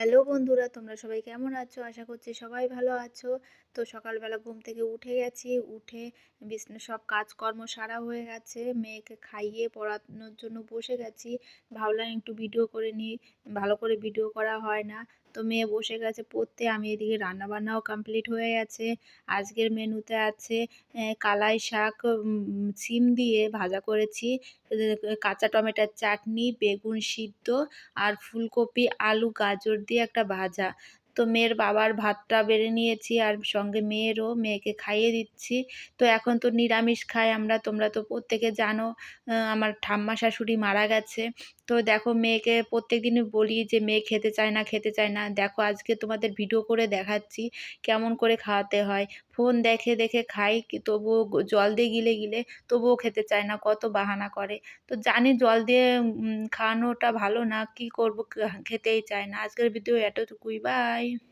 Hello বন্ধুরা, তোমরা সবাই কেমন আছো? আশা করছি সবাই ভালো আছো। তো সকালবেলা ঘুম থেকে উঠে গেছি। উঠে বিছনা, সব কাজকর্ম সারা হয়ে গেছে। মেয়েকে খাইয়ে পড়ানোর জন্য বসে গেছি। ভাবলাম একটু ভিডিও করে নিই ভালো করে ভিডিও করা হয় না। তো মেয়ে বসে গেছে পড়তে। আমি এদিকে রান্নাবান্নাও কমপ্লিট হয়ে গেছে। আজকের মেনুতে আছে কালাই শাক সিম দিয়ে ভাজা করেছি। কাঁচা টমেটোর চাটনি বেগুন সিদ্ধ আর ফুলকপি আলু গাজর দিয়ে একটা ভাজা। তো মেয়ের বাবার ভাতটা বেড়ে নিয়েছি আর সঙ্গে মেয়েরও মেয়েকে খাইয়ে দিচ্ছি। তো এখন তো নিরামিষ খাই, আমরা তোমরা তো প্রত্যেকে জানো আমার ঠাম্মা শাশুড়ি মারা গেছে। তো দেখো মেয়েকে প্রত্যেক দিনই বলি যে মেয়ে খেতে চায় না, খেতে চায় না। দেখো আজকে তোমাদের ভিডিও করে দেখাচ্ছি কেমন করে খাওয়াতে হয়। ফোন দেখে দেখে খাই তবুও জল দিয়ে গিলে গিলে তবুও খেতে চায় না, কত বাহানা করে। তো জানি জল দিয়ে খাওয়ানোটা ভালো না, কি করব খেতেই চায় না। আজকের ভিডিও এতটুকুই বাই Bye.